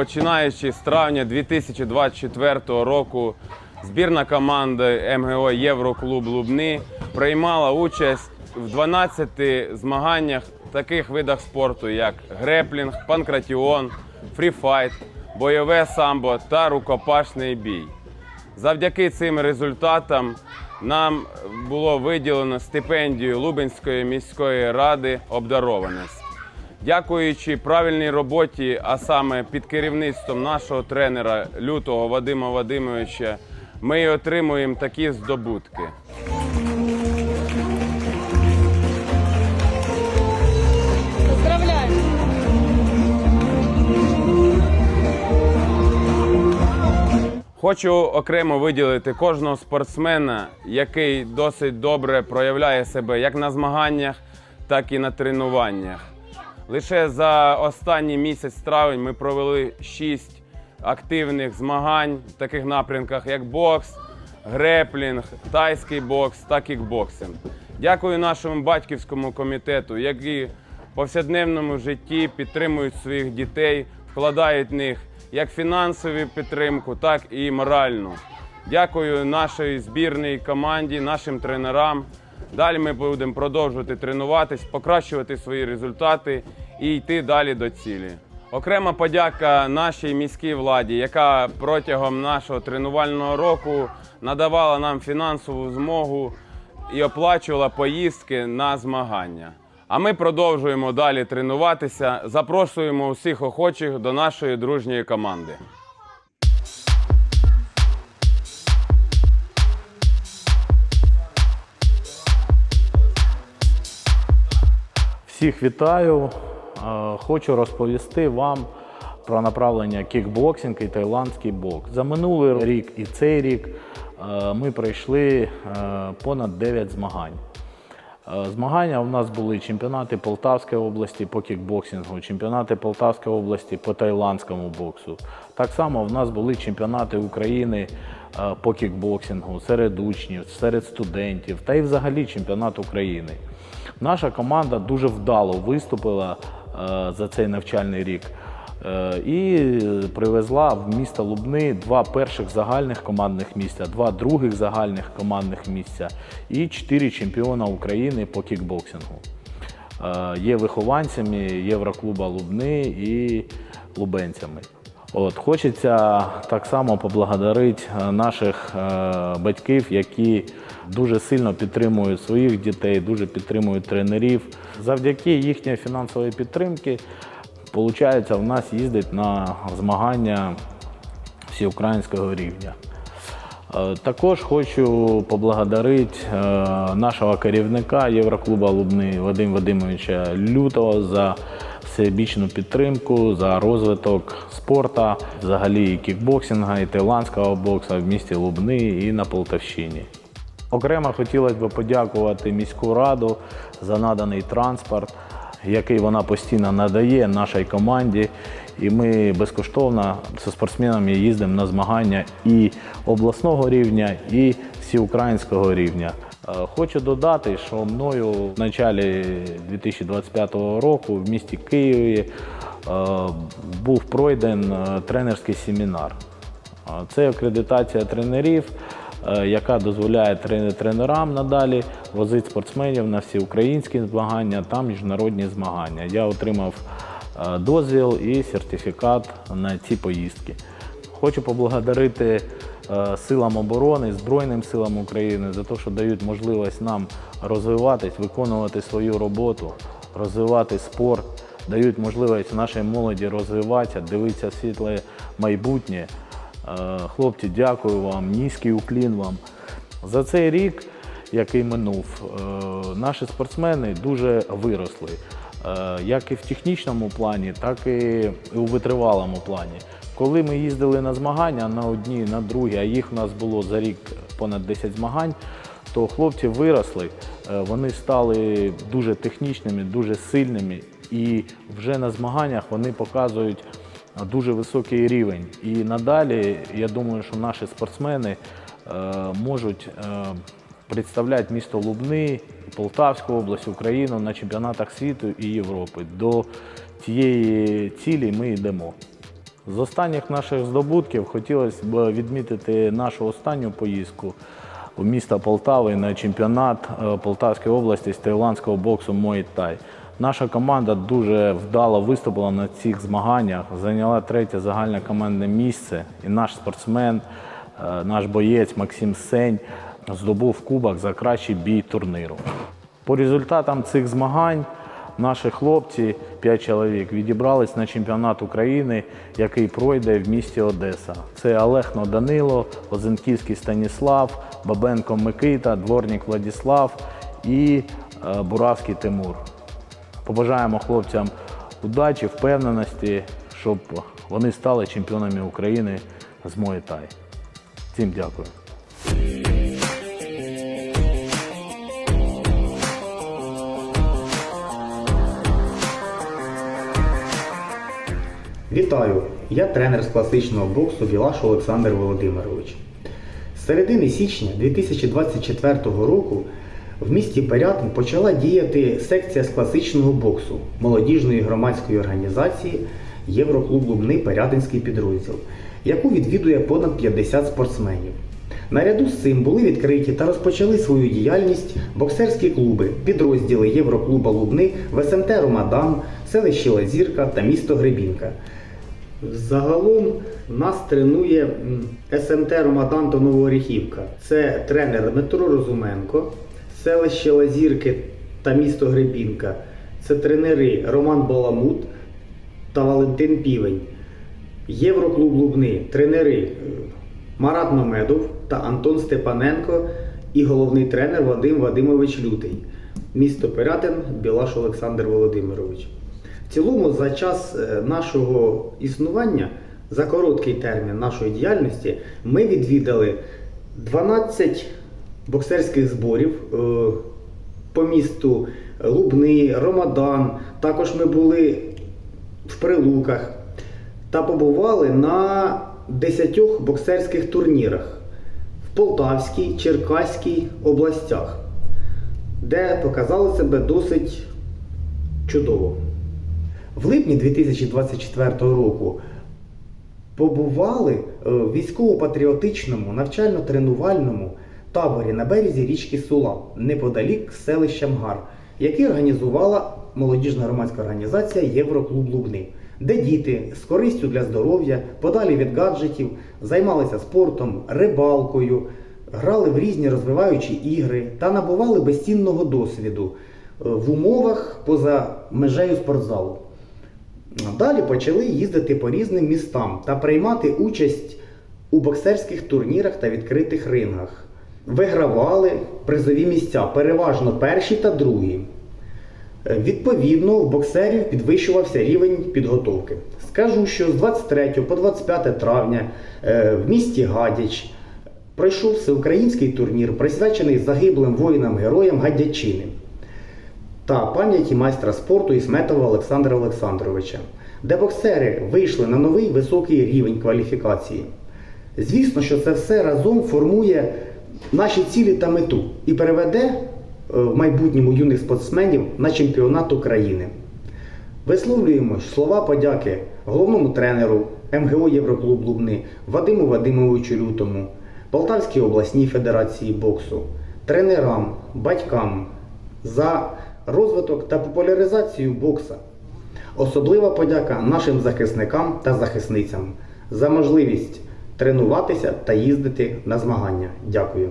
починаючи з травня 2024 року, збірна команда МГО Євроклуб Лубни приймала участь в 12 змаганнях таких видах спорту, як греплінг, панкратіон, фріфайт, бойове самбо та рукопашний бій. Завдяки цим результатам нам було виділено стипендію Лубенської міської ради обдарованість. Дякуючи правильній роботі, а саме під керівництвом нашого тренера лютого Вадима Вадимовича, ми отримуємо такі здобутки. Поздравляю! Хочу окремо виділити кожного спортсмена, який досить добре проявляє себе як на змаганнях, так і на тренуваннях. Лише за останній місяць травень ми провели шість активних змагань в таких напрямках, як бокс, греплінг, тайський бокс та кікбоксинг. Дякую нашому батьківському комітету, які в повсякденному житті підтримують своїх дітей, вкладають в них як фінансову підтримку, так і моральну. Дякую нашій збірній команді, нашим тренерам. Далі ми будемо продовжувати тренуватись, покращувати свої результати і йти далі до цілі. Окрема подяка нашій міській владі, яка протягом нашого тренувального року надавала нам фінансову змогу і оплачувала поїздки на змагання. А ми продовжуємо далі тренуватися. Запрошуємо усіх охочих до нашої дружньої команди. Всіх вітаю. Е, Хочу розповісти вам про направлення кікбоксинг і тайландський бокс. За минулий рік і цей рік е, ми пройшли е, понад 9 змагань. Змагання у нас були чемпіонати Полтавської області по кікбоксингу, чемпіонати Полтавської області по тайландському боксу. Так само в нас були чемпіонати України по кікбоксингу серед учнів, серед студентів та й взагалі чемпіонат України. Наша команда дуже вдало виступила е, за цей навчальний рік. Е, І привезла в місто Лубни два перших загальних командних місця, два других загальних командних місця і чотири чемпіона України по кікбоксингу. Е, Є вихованцями Євроклуба Лубни і лубенцями. От, хочеться так само поблагодарити е, наших е, батьків, які дуже сильно підтримують своїх дітей, дуже підтримують тренерів. Завдяки їхньої фінансової підтримки, виходить, в нас їздить на змагання всеукраїнського рівня. Е, Також хочу поблагодарити е, нашого керівника Євроклуба Лубни Вадима Вадимовича Лютого за всебічну підтримку, за розвиток спорту, взагалі і кікбоксинга, і тайландського боксу в місті Лубни і на Полтавщині. Окремо хотілося б подякувати міську раду за наданий транспорт, який вона постійно надає нашій команді. І ми безкоштовно зі спортсменами їздимо на змагання і обласного рівня, і всеукраїнського рівня. Е, Хочу додати, що мною в початку 2025 року в місті Києві був пройден е, тренерський семінар. Це акредитація тренерів, е, яка дозволяє тренерам надалі возити спортсменів на всі українські змагання та міжнародні змагання. Я отримав е, дозвіл і сертифікат на ці поїздки. Хочу поблагодарити е, силам оборони, Збройним силам України за те, що дають можливість нам розвиватись, виконувати свою роботу, розвивати спорт, дають можливість нашій молоді розвиватися, дивитися світле майбутнє. Е, Хлопці, дякую вам, низький уклін вам. За цей рік, який минув, е, наші спортсмени дуже виросли. Е, Як і в технічному плані, так і у витривалому плані. Коли ми їздили на змагання на одні, на другі, а їх у нас було за рік понад 10 змагань, то хлопці виросли, вони стали дуже технічними, дуже сильними, і вже на змаганнях вони показують дуже високий рівень. І надалі я думаю, що наші спортсмени е, можуть е, представляти місто Лубни, Полтавську область, Україну на чемпіонатах світу і Європи. До цієї цілі ми йдемо. З останніх наших здобутків хотілося б відмітити нашу останню поїздку у місто Полтави на чемпіонат е, Полтавської області з таїландського боксу Muay Thai. Наша команда дуже вдало виступила на цих змаганнях, зайняла третє загальне командне місце. І наш спортсмен, е, наш боєць Максим Сень здобув кубок за кращий бій турніру. По результатам цих змагань наші хлопці, 5 чоловік, відібрались на чемпіонат України, який пройде в місті Одеса. Це Олегно Данило, Озенківський Станіслав, Бабенко Микита, Дворник Владіслав і е, Буравський Тимур. Побажаємо хлопцям удачі, впевненості, щоб вони стали чемпіонами України з Thai. Всім дякую. Вітаю! Я тренер з класичного боксу Білаш Олександр Володимирович. З середини січня 2024 року в місті Пирятин почала діяти секція з класичного боксу молодіжної громадської організації Євроклуб Лубни Пирятинський підрозділ, яку відвідує понад 50 спортсменів. Наряду з цим були відкриті та розпочали свою діяльність боксерські клуби, підрозділи Євроклуба Лубни в СМТ Ромадан, селище Лазірка та місто Гребінка. Загалом нас тренує СМТ Ромадан та Новоріхівка. Це тренер Дмитро Розуменко, селище Лазірки та місто Гребінка. Це тренери Роман Баламут та Валентин Півень. Євроклуб Лубни, тренери е, Марат Мамедов та Антон Степаненко і головний тренер Вадим Вадимович Лютий. Місто Пирятин, Білаш Олександр Володимирович. В цілому, за час е, нашого існування, за короткий термін нашої діяльності, ми відвідали 12 боксерських зборів е, по місту Лубни, Ромадан. Також ми були в Прилуках та побували на 10 боксерських турнірах в Полтавській, Черкаській областях, де показали себе досить чудово. В липні 2024 року побували е, в військово-патріотичному навчально-тренувальному таборі на березі річки Сула, неподалік селища Мгар, який організувала молодіжна громадська організація Євроклуб Лубни, де діти з користю для здоров'я, подалі від гаджетів, займалися спортом, рибалкою, грали в різні розвиваючі ігри та набували безцінного досвіду е, в умовах поза межею спортзалу. Далі почали їздити по різним містам та приймати участь у боксерських турнірах та відкритих рингах. Вигравали призові місця, переважно перші та другі. Е, Відповідно, в боксерів підвищувався рівень підготовки. Скажу, що з 23 по 25 травня е, в місті Гадяч пройшов всеукраїнський турнір, присвячений загиблим воїнам-героям Гадячини та пам'яті майстра спорту Ісметова Олександра Олександровича, де боксери вийшли на новий високий рівень кваліфікації. Звісно, що це все разом формує наші цілі та мету і переведе е, в майбутньому юних спортсменів на чемпіонат України. Висловлюємо слова подяки головному тренеру МГО Євроклуб Лубни Вадиму Вадимовичу Лютому, Полтавській обласній федерації боксу, тренерам, батькам за розвиток та популяризацію бокса. Особлива подяка нашим захисникам та захисницям за можливість тренуватися та їздити на змагання. Дякую.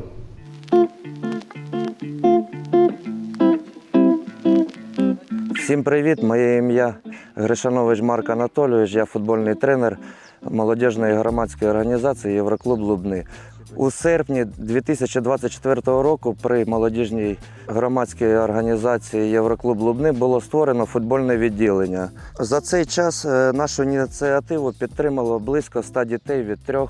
Всім привіт! Моє ім'я Гришанович Марк Анатолійович. Я футбольний тренер молодіжної громадської організації Євроклуб Лубни. У серпні 2024 року при молодіжній громадській організації Євроклуб Лубни було створено футбольне відділення. За цей час е, нашу ініціативу підтримало близько 100 дітей від 3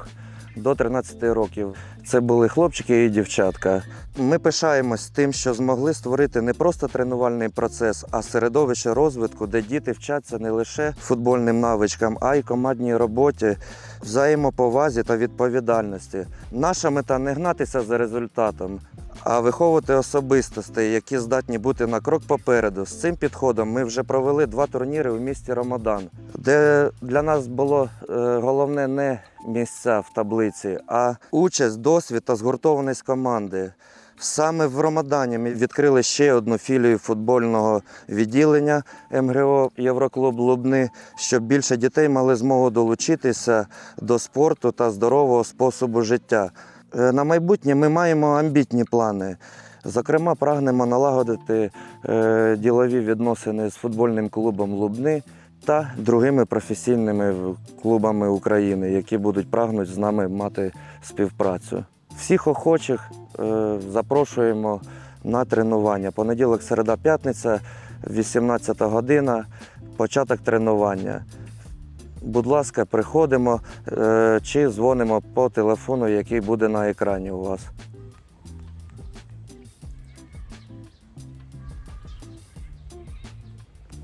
до 13 років. Це були хлопчики і дівчатка. Ми пишаємось тим, що змогли створити не просто тренувальний процес, а середовище розвитку, де діти вчаться не лише футбольним навичкам, а й командній роботі, взаємоповазі та відповідальності. Наша мета не гнатися за результатом, а виховувати особистостей, які здатні бути на крок попереду. З цим підходом ми вже провели два турніри у місті Рамадан, де для нас було е, головне не місця в таблиці, а участь, досвід та згуртованість команди. Саме в Рамадані ми відкрили ще одну філію футбольного відділення МГО Євроклуб Лубни, щоб більше дітей мали змогу долучитися до спорту та здорового способу життя. Е, На майбутнє ми маємо амбітні плани. Зокрема, прагнемо налагодити е, ділові відносини з футбольним клубом Лубни та другими професійними клубами України, які будуть прагнуть з нами мати співпрацю. Всіх охочих е, запрошуємо на тренування. Понеділок, середа, п'ятниця, 18 година, початок тренування. Будь ласка, приходимо е, чи дзвонимо по телефону, який буде на екрані у вас.